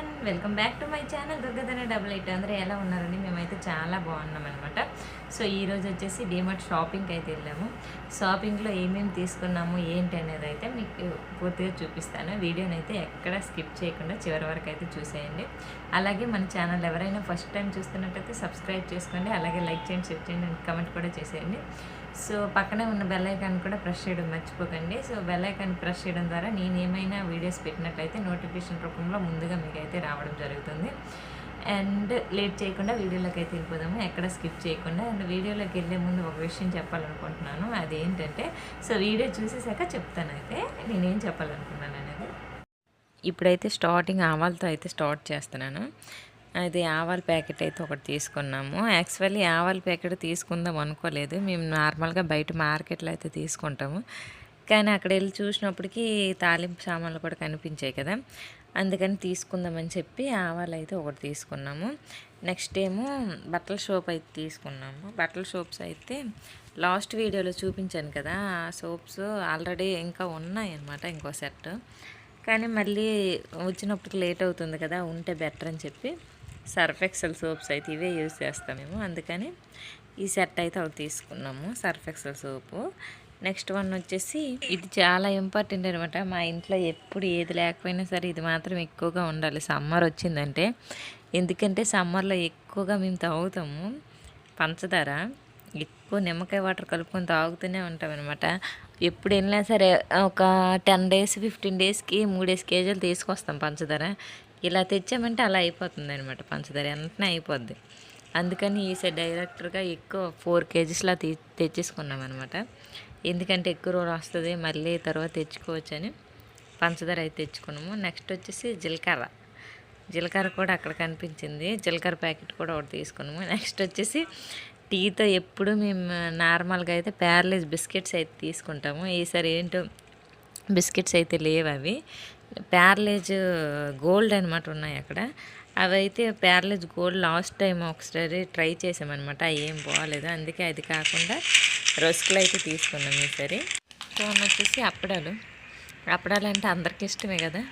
One welcome back to my channel Durgadhana double eight అందరూ ఎలా ఉన్నారండి? మేమైతే చాలా బాగున్నాం అనమాట సో ఈరోజు వచ్చేసి డిమార్ట్ షాపింగ్కి అయితే వెళ్ళాము. షాపింగ్లో ఏమేమి తీసుకున్నాము ఏంటి అనేది అయితే మీకు పూర్తిగా చూపిస్తాను. వీడియోని అయితే ఎక్కడ స్కిప్ చేయకుండా చివరి వరకు అయితే చూసేయండి. అలాగే మన ఛానల్ ఎవరైనా ఫస్ట్ టైం చూస్తున్నట్టయితే సబ్స్క్రైబ్ చేసుకోండి. అలాగే లైక్ చేయండి షేర్ చేయండి అండ్ కమెంట్ కూడా చేసేయండి. సో పక్కనే ఉన్న బెల్ ఐకాన్ కూడా ప్రెస్ చేయడం మర్చిపోకండి. సో బెల్ ఐకాన్ ప్రెస్ చేయడం ద్వారా నేను ఏమైనా వీడియోస్ పెట్టినట్లయితే నోటిఫికేషన్ రూపంలో ముందుగా మీకు అయితే రావడం జరుగుతుంది. అండ్ లేట్ చేయకుండా వీడియోలోకి అయితే వెళ్ళిపోదాము. ఎక్కడ స్కిప్ చేయకుండా. అండ్ వీడియోలోకి వెళ్ళే ముందు ఒక విషయం చెప్పాలనుకుంటున్నాను. అదేంటంటే సో వీడియో చూసేసాక చెప్తాను అయితే. నేనేం చెప్పాలనుకున్నాను అనేది. ఇప్పుడైతే స్టార్టింగ్ ఆవాలతో అయితే స్టార్ట్ చేస్తున్నాను. అది ఆవాల ప్యాకెట్ అయితే ఒకటి తీసుకున్నాము. యాక్చువల్లీ ఆవాల ప్యాకెట్ తీసుకుందాం అనుకోలేదు. మేము నార్మల్గా బయట మార్కెట్లో అయితే తీసుకుంటాము. కానీ అక్కడ వెళ్ళి చూసినప్పటికీ తాలింపు సామాన్లు కూడా కనిపించాయి కదా. అందుకని తీసుకుందామని చెప్పి ఆవాలు అయితే ఒకటి తీసుకున్నాము. నెక్స్ట్ ఏమో బట్టల సోప్ అయితే తీసుకున్నాము. బట్టల సోప్స్ అయితే లాస్ట్ వీడియోలో చూపించాను కదా. ఆ సోప్స్ ఆల్రెడీ ఇంకా ఉన్నాయి అన్నమాట ఇంకో సెట్. కానీ మళ్ళీ వచ్చినప్పటికి లేట్ అవుతుంది కదా ఉంటే బెటర్ అని చెప్పి సర్ఫ్ ఎక్సెల్ సోప్స్ అయితే ఇవే యూజ్ చేస్తాం మేము. అందుకని ఈ సెట్ అయితే అవి తీసుకున్నాము surf excel soap. Next one వచ్చేసి ఇది చాలా ఇంపార్టెంట్ అనమాట మా ఇంట్లో ఎప్పుడు ఏది లేకపోయినా సరే ఇది మాత్రం ఎక్కువగా ఉండాలి. సమ్మర్ వచ్చిందంటే. ఎందుకంటే సమ్మర్లో ఎక్కువగా మేము తాగుతాము. పంచదార ఎక్కువ నిమ్మకాయ వాటర్ కలుపుకొని తాగుతూనే ఉంటాం అనమాట ఎప్పుడు వెళ్ళినా సరే ఒక టెన్ డేస్ ఫిఫ్టీన్ డేస్కి మూడేసి కేజీలు తీసుకొస్తాం పంచదార. ఇలా తెచ్చామంటే అలా అయిపోతుంది అనమాట పంచదార వెంటనే అయిపోద్ది. అందుకని ఈసారి డైరెక్టర్గా ఎక్కువ ఫోర్ కేజీస్లా తీ తెచ్చేసుకున్నాం అనమాట ఎందుకంటే ఎక్కువ రోజులు వస్తుంది మళ్ళీ తర్వాత తెచ్చుకోవచ్చని పంచదార అయితే తెచ్చుకున్నాము. నెక్స్ట్ వచ్చేసి జీలకర్ర. జీలకర్ర కూడా అక్కడ కనిపించింది. జీలకర్ర ప్యాకెట్ కూడా ఒకటి తీసుకున్నాము. నెక్స్ట్ వచ్చేసి టీతో ఎప్పుడు మేము నార్మల్గా అయితే ప్యారలైజ్ బిస్కెట్స్ అయితే తీసుకుంటాము. ఈసారి ఏంటో బిస్కెట్స్ అయితే లేవు అవి. ప్యారలేజ్ గోల్డ్ అనమాట ఉన్నాయి అక్కడ. అవి అయితే ప్యారలేజ్ గోల్డ్ లాస్ట్ టైం ఒకసారి ట్రై చేసామన్నమాట. అవి ఏం బాగాలేదు అందుకే అది కాకుండా రస్కులు అయితే తీసుకున్నాం ఈసారి. సో వచ్చేసి అప్పడాలు. అప్పడాలు అంటే అందరికి ఇష్టమే కదా.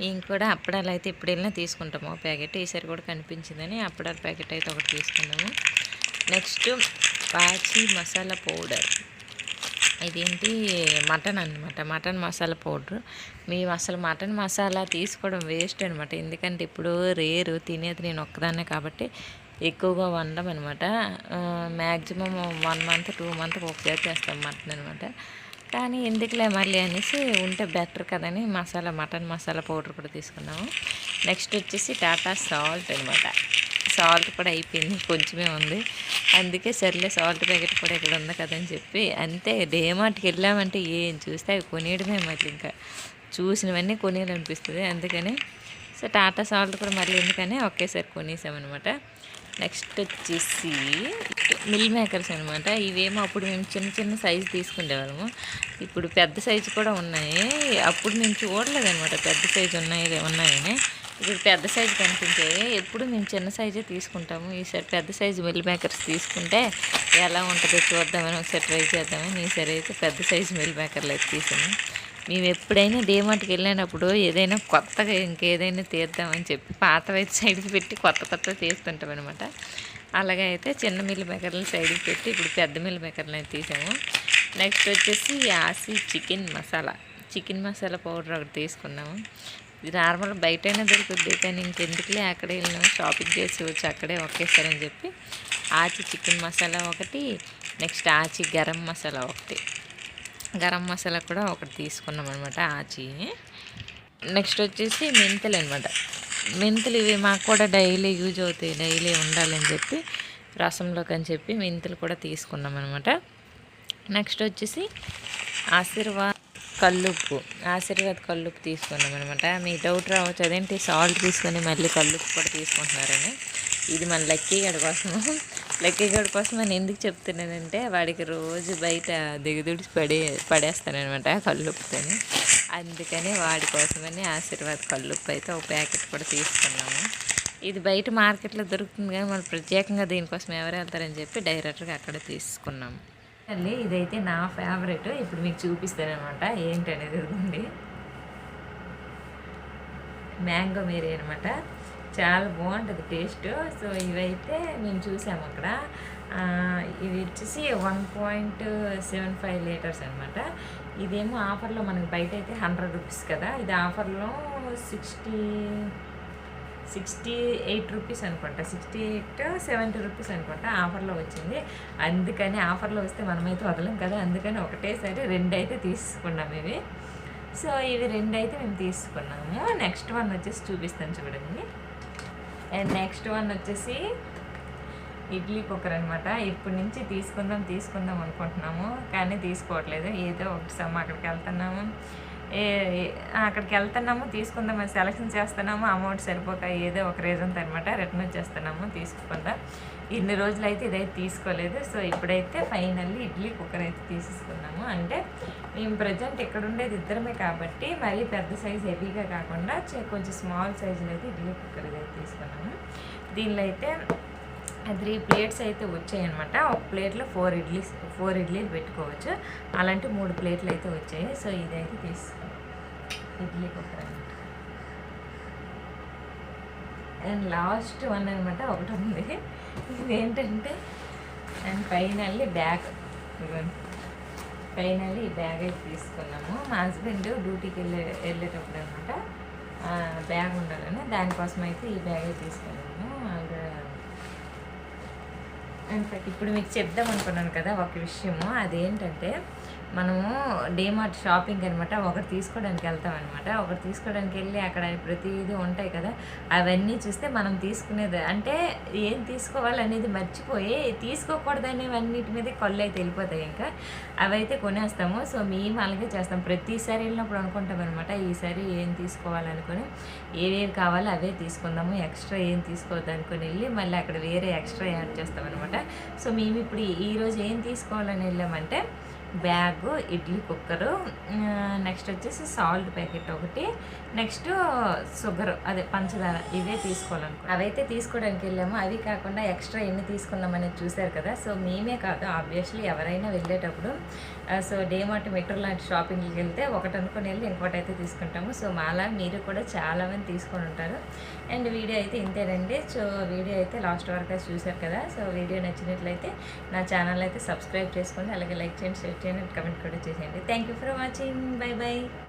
మేము కూడా అప్పడాలు అయితే ఇప్పుడు వెళ్ళినా తీసుకుంటాము. ఒక ప్యాకెట్. ఈసారి కూడా కనిపించిందని అప్పడాల ప్యాకెట్ అయితే ఒకటి తీసుకున్నాము. నెక్స్ట్ పాచి మసాలా పౌడర్. ఇదేంటి మటన్ అనమాట మటన్ మసాలా పౌడర్. మేము అసలు మటన్ మసాలా తీసుకోవడం వేస్ట్ అనమాట ఎందుకంటే ఇప్పుడు రేరు తినేది నేను ఒక్కదాన్నే కాబట్టి ఎక్కువగా వండడం అనమాట maximum one month two month ఒకసారి చేస్తాం మటన్ అనమాట కానీ ఎందుకులే మళ్ళీ అనేసి ఉంటే బెటర్ కదని మసాలా మటన్ మసాలా పౌడర్ కూడా తీసుకున్నాము. నెక్స్ట్ వచ్చేసి టాటా సాల్ట్ అనమాట సాల్ట్ కూడా అయిపోయింది కొంచెమే ఉంది. అందుకే సర్లే సాల్ట్ ప్యాకెట్ కూడా ఇక్కడ ఉంది కదని చెప్పి అంతే. డేమార్ట్కి వెళ్ళామంటే ఏం చూస్తే అవి కొనేయడమే మళ్ళీ ఇంకా. చూసినవన్నీ కొనేయాలనిపిస్తుంది. అందుకని సో టాటా సాల్ట్ కూడా మళ్ళీ ఎందుకని ఒకేసారి కొనేసామన్నమాట. నెక్స్ట్ వచ్చేసి మిల్ మేకర్స్ అనమాట ఇవేమో అప్పుడు మేము చిన్న చిన్న సైజు తీసుకునేవాళ్ళము ఇప్పుడు పెద్ద సైజు కూడా ఉన్నాయి. అప్పుడు మేము చూడలేదనమాట పెద్ద సైజు ఉన్నాయి ఉన్నాయని. ఇప్పుడు పెద్ద సైజు కనిపించాయి ఎప్పుడు మేము చిన్న సైజే తీసుకుంటాము. ఈసారి పెద్ద సైజు మిల్ మేకర్స్ తీసుకుంటే ఎలా ఉంటుందో చూద్దామని ఒకసారి ట్రై చేద్దామని ఈసారి అయితే పెద్ద సైజు మిల్ మేకర్లు అయితే తీసాము. మేము ఎప్పుడైనా డేమార్ట్కి వెళ్ళినప్పుడు ఏదైనా కొత్తగా ఇంకేదైనా తీద్దామని చెప్పి పాత వైపు సైడ్కి పెట్టి కొత్త కొత్త తీస్తుంటాం అనమాట అలాగే అయితే చిన్న మిల్ మేకర్లు సైడ్కి పెట్టి ఇప్పుడు పెద్ద మిల్ మేకర్లు అయితే తీసాము. నెక్స్ట్ వచ్చేసి యాసి chicken masala. Chicken masala powder ఒకటి తీసుకున్నాము. ఇది నార్మల్ బయటైనా దొరుకుద్ది కానీ ఇంకెందుకులే అక్కడే వెళ్ళినాము షాపింగ్ చేసి వచ్చి అక్కడే ఒకేసారి అని చెప్పి ఆచి చికెన్ మసాలా ఒకటి నెక్స్ట్ ఆచి గరం మసాలా ఒకటి. గరం మసాలా కూడా ఒకటి తీసుకున్నాం అనమాట ఆచి. నెక్స్ట్ వచ్చేసి మెంతులు అనమాట మెంతులు ఇవి మాకు కూడా డైలీ యూజ్ అవుతాయి డైలీ ఉండాలని చెప్పి రసంలోకి అని చెప్పి మెంతులు కూడా తీసుకున్నాం అనమాట నెక్స్ట్ వచ్చేసి ఆశీర్వాద్ కల్లుప్పు ఆశీర్వాద్ కల్లుప్పు తీసుకున్నాం అనమాట మీ డౌట్ రావచ్చు అదేంటి సాల్ట్ తీసుకొని మళ్ళీ కల్లుప్పు కూడా తీసుకుంటున్నారని. ఇది మన లక్కీ గడి కోసము. లక్కీ గడి కోసం నేను ఎందుకు చెప్తున్నానంటే వాడికి రోజు బయట దిగుదుడిచి పడే పడేస్తానమాట కల్లుప్పుతోని. అందుకని వాడి కోసమని ఆశీర్వాద్ కల్లుప్పు అయితే ఒక ప్యాకెట్ కూడా తీసుకున్నాము. ఇది బయట మార్కెట్లో దొరుకుతుంది కానీ మనం ప్రత్యేకంగా దీనికోసం ఎవరు వెళ్తారని చెప్పి డైరెక్ట్గా అక్కడ తీసుకున్నాము. మళ్ళీ ఇదైతే నా ఫేవరెట్ ఇప్పుడు మీకు చూపిస్తానమాట ఏంటనేది ఉంది మ్యాంగో మేరీ అనమాట చాలా బాగుంటుంది టేస్ట్ సో ఇవైతే మేము చూసాము అక్కడ. ఇవి వచ్చేసి one point seven five litres అనమాట ఇదేమో ఆఫర్లో మనకి బయట అయితే హండ్రెడ్ రూపీస్ కదా. ఇది ఆఫర్లో సిక్స్టీ సిక్స్టీ ఎయిట్ రూపీస్ అనుకుంటా. సిక్స్టీ ఎయిట్ సెవెంటీ రూపీస్ అనుకుంటా ఆఫర్లో వచ్చింది. అందుకని ఆఫర్లో వస్తే మనమైతే వదలం కదా. అందుకని ఒకటేసారి రెండు అయితే తీసుకున్నాం ఇవి. సో ఇవి రెండు అయితే మేము తీసుకున్నాము. నెక్స్ట్ వన్ వచ్చేసి చూపిస్తాను చూడండి. అండ్ నెక్స్ట్ వన్ వచ్చేసి ఇడ్లీ కుక్కర్ అనమాట ఇప్పటి నుంచి తీసుకుందాం తీసుకుందాం అనుకుంటున్నాము. కానీ తీసుకోవట్లేదు. ఏదో ఒకటి సమ్మ అక్కడికి వెళ్తున్నాము. అక్కడికి వెళ్తున్నాము తీసుకుందాం సెలక్షన్ చేస్తున్నాము అమౌంట్ సరిపోక ఏదో ఒక రీజన్ అనమాట రిటర్న్ వచ్చేస్తున్నాము తీసుకోకుండా ఇన్ని రోజులు అయితే ఇదైతే తీసుకోలేదు. సో ఇప్పుడైతే ఫైనల్లీ ఇడ్లీ కుక్కర్ అయితే తీసేసుకున్నాము. అంటే మేము ప్రజెంట్ ఇక్కడ ఉండేది ఇద్దరమే కాబట్టి మరీ పెద్ద సైజ్ హెవీగా కాకుండా కొంచెం స్మాల్ సైజులో అయితే ఇడ్లీ కుక్కర్ అయితే తీసుకున్నాము. దీనిలో అయితే త్రీ ప్లేట్స్ అయితే వచ్చాయి అనమాట ఒక ప్లేట్లో ఫోర్ ఇడ్లీ ఫోర్ ఇడ్లీలు పెట్టుకోవచ్చు. అలాంటి మూడు ప్లేట్లు అయితే వచ్చాయి. సో ఇదైతే తీసుకు idli cooker and last one అనమాట ఒకటి ఉంది. ఇదేంటంటే అండ్ ఫైనల్లీ బ్యాగ్. ఇదిగోండి. ఫైనల్లీ ఈ బ్యాగ్ అయితే తీసుకున్నాము. మా హస్బెండ్ డ్యూటీకి వెళ్ళే వెళ్ళేటప్పుడు అనమాట బ్యాగ్ ఉండాలని. దానికోసం అయితే ఈ బ్యాగ్ తీసుకున్నాము. అది ఇప్పుడు మీకు చెప్దాం అనుకున్నాను కదా ఒక విషయము. అదేంటంటే మనము డేమార్ట్ షాపింగ్ అనమాట ఒకటి తీసుకోవడానికి వెళ్తాం అనమాట ఒకటి తీసుకోవడానికి వెళ్ళి అక్కడ ప్రతిదీ ఉంటాయి కదా. అవన్నీ చూస్తే మనం తీసుకునేది అంటే ఏం తీసుకోవాలనేది మర్చిపోయి మర్చిపోయి తీసుకోకూడదనేవన్నిటి మీద కళ్ళు అయితే వెళ్ళిపోతాయి ఇంకా. అవైతే కొనేస్తాము. సో మేము అలాగే చేస్తాం. ప్రతిసారి వెళ్ళినప్పుడు అనుకుంటాం అనమాట ఈసారి ఏం తీసుకోవాలనుకుని ఏవేవి కావాలో అవే తీసుకుందాము ఎక్స్ట్రా ఏం తీసుకోవద్దు అనుకుని వెళ్ళి మళ్ళీ అక్కడ వేరే ఎక్స్ట్రా యాడ్ చేస్తాం అనమాట సో మేము ఇప్పుడు ఈరోజు ఏం తీసుకోవాలని వెళ్ళామంటే బ్యాగ్ ఇడ్లీ కుక్కరు నెక్స్ట్ వచ్చేసి సాల్ట్ ప్యాకెట్ ఒకటి నెక్స్ట్ షుగర్ అదే పంచదార ఇవే తీసుకోవాలనుకో అవైతే తీసుకోవడానికి వెళ్ళాము. అవి కాకుండా ఎక్స్ట్రా ఎన్ని తీసుకున్నాం చూశారు కదా. సో మేమే కాదు ఆబ్వియస్లీ ఎవరైనా వెళ్ళేటప్పుడు సో డేమార్ట్ మెట్రో లాంటి షాపింగ్కి వెళ్తే ఒకటి అనుకుని వెళ్ళి ఇంకోటి అయితే తీసుకుంటాము. సో మాలా మీరు కూడా చాలామంది తీసుకొని ఉంటారు. అండ్ వీడియో అయితే ఇంతేనండి. సో వీడియో అయితే లాస్ట్ వరకు చూశారు కదా. సో వీడియో నచ్చినట్లయితే నా ఛానల్ అయితే సబ్స్క్రైబ్ చేసుకోండి అలాగే లైక్ చేయండి షేర్ చేయండి కమెంట్ కూడా చేసేయండి. Thank you for watching. Bye bye.